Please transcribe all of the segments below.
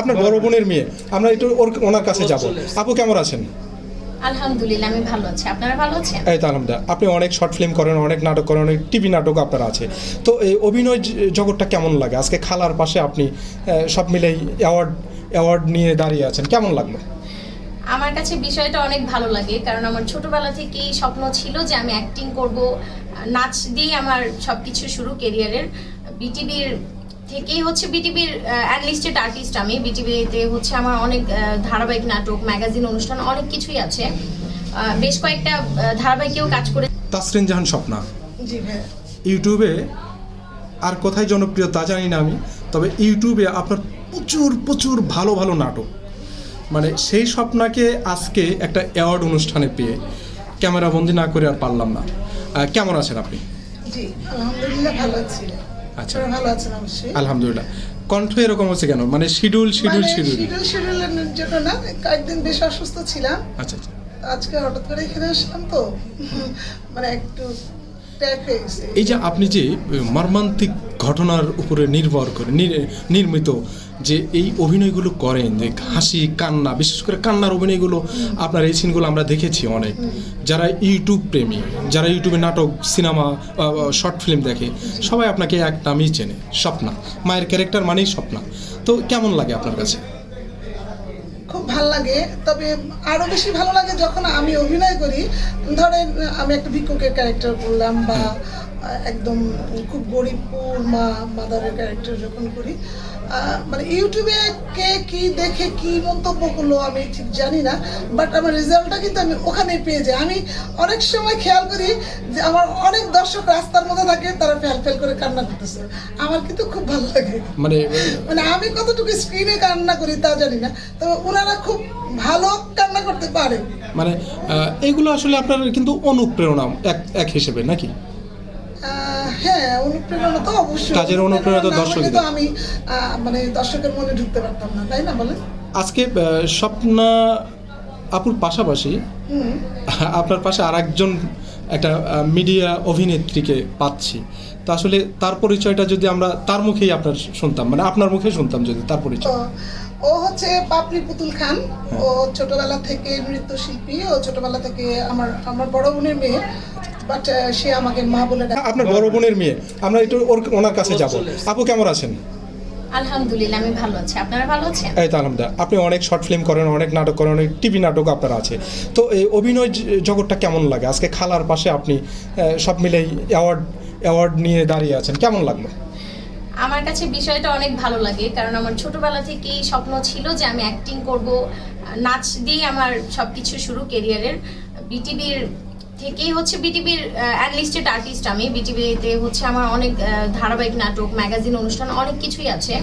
আপনার বড় বোনের মেয়ে। আমরা একটু ওর ওনার কাছে যাব। আপু কেমন আছেন? আলহামদুলিল্লাহ আমি ভালো আছি। আপনারা ভালো আছেন? এই তো আলহামদুলিল্লাহ। আপনি অনেক শর্ট ফিল্ম করেন অনেক নাটক করেন অনেক টিভি নাটক আপনার আছে। তো এই অভিনয় জগৎটা কেমন লাগে? আজকে খালার পাশে আপনি সব মিলেই অ্যাওয়ার্ড অ্যাওয়ার্ড নিয়ে দাঁড়িয়ে আছেন। কেমন লাগল? আমার কাছে বিষয়টা অনেক ভালো লাগে কারণ আমার ছোটবেলা থেকেই স্বপ্ন ছিল যে আমি অ্যাক্টিং করব। নাচ দিয়ে আমার সবকিছু শুরু কেরিয়ারের বিটিভির থেকেই হচ্ছে বিটিভির অ্যানলিস্টেড আর্টিস্ট আমি। বিটিভিতে হচ্ছে আমার অনেক ধারাবাহিক নাটক ম্যাগাজিন অনুষ্ঠান অনেক কিছুই আছে। বেশ কয়েকটা ধারাবাহিকেও কাজ করে তাসরিন জাহান স্বপ্না। ইউটিউবে আর কোথায় জনপ্রিয় তা জানি না আমি তবে ইউটিউবে আপনার প্রচুর প্রচুর ভালো ভালো নাটক। মানে সেই স্বপ্নাকে আজকে একটা অ্যাওয়ার্ড অনুষ্ঠানে পেয়ে ক্যামেরা বন্দি না করে আর পারলাম না। কেমন আছেন আপনি? জি আলহামদুলিল্লাহ ভালো আছি। আচ্ছা। ভালো আছেন অবশ্যই। আলহামদুলিল্লাহ। কণ্ঠ এরকম হচ্ছে কেন? মানে শিডিউল শিডিউল মানে শিডিউল। শিডিউল শিডিউলের জন্য না কয়েকদিন বেশ অসুস্থ ছিলাম। আচ্ছা আচ্ছা। আজকে হঠাৎ করে এখানে আসলাম তো। মানে একটু হয়ে এই যে আপনি যে মর্মান্তিক ঘটনার উপরে নির্ভর করে, নির- নির্মিত যে এই অভিনয়গুলো করেন, যে হাসি, কান্না, বিশেষ করে কান্নার অভিনয়গুলো, আপনার এই সিনগুলো আমরা দেখেছি অনেক। যারা ইউটিউব প্রেমী, যারা ইউটিউবে নাটক সিনেমা শর্ট ফিল্ম দেখে, সবাই আপনাকে এক নামই চেনে, স্বপ্না। মায়ের ক্যারেক্টার মানেই স্বপ্না। তো কেমন লাগে আপনার কাছে? খুব ভালো লাগে, তবে আরও বেশি ভালো লাগে যখন আমি অভিনয় করি। ধরেন আমি একটা ভিক্ষুকের ক্যারেক্টার করলাম বা একদম খুব গরিব মা মাদারের ক্যারেক্টার যখন করি মানে ইউটিউবে কে কি দেখে কি মন্তব্য করল আমি ঠিক জানি না বাট আমার রেজাল্টটা কিন্তু আমি ওখানে পেয়ে যাই। আমি অনেক সময় খেয়াল করি যে আমার অনেক দর্শক রাস্তার মধ্যে থাকে তারা ফেল ফেল করে কান্না করতেছে। আমার কিন্তু খুব ভালো লাগে। মানে মানে আমি কতটুকু স্ক্রিনে কান্না করি তা জানি না তবে ওনারা খুব ভালো কান্না করতে পারে। মানে এগুলো আসলে আপনার কিন্তু অনুপ্রেরণা এক এক হিসেবে নাকি? হ্যাঁ অনুপ্রেরণা তো অবশ্যই। কাজের অনুপ্রেরণা তো। তো আমি মানে দর্শকের মনে ঢুকতে পারতাম না তাই না বলেন আজকে স্বপ্না আপুর পাশাপাশি আপনার পাশে আরেকজন একটা মিডিয়া অভিনেত্রীকে পাচ্ছি। তো আসলে তার পরিচয়টা যদি আমরা তার মুখেই আপনার শুনতাম মানে আপনার মুখে শুনতাম যদি তার পরিচয়। ও হচ্ছে পাপড়ি পুতুল খান। হ্যাঁ। ও ছোটবেলা থেকে নৃত্যশিল্পী ও ছোটবেলা থেকে আমার আমার বড় বোনের মেয়ে। বাট সে আমাকে মা বলে আপনার বড় বোনের মেয়ে আমরা একটু ওর ওনার কাছে যাব। আপু কেমন আছেন? আলহামদুলিল্লাহ আমি ভালো আছি। আপনারা ভালো আছেন? এই তো আলহামদুলিল্লাহ। আপনি অনেক শর্ট ফিল্ম করেন অনেক নাটক করেন অনেক টিভি নাটক আপনার আছে। তো এই অভিনয় জগৎটা কেমন লাগে? আজকে খালার পাশে আপনি সব মিলেই অ্যাওয়ার্ড অ্যাওয়ার্ড নিয়ে দাঁড়িয়ে আছেন। কেমন লাগল? আমার কাছে বিষয়টা অনেক ভালো লাগে কারণ আমার ছোটবেলা থেকেই স্বপ্ন ছিল যে আমি অ্যাক্টিং করব। নাচ দিয়ে আমার সবকিছু শুরু কেরিয়ারের বিটিভির থেকেই হচ্ছে বিটিভির অ্যানলিস্টেড আর্টিস্ট আমি। বিটিভিতে হচ্ছে আমার অনেক ধারাবাহিক নাটক ম্যাগাজিন অনুষ্ঠান, অনেক কিছুই আছে।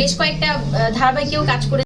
বেশ কয়েকটা ধারাবাহিকেও কাজ করে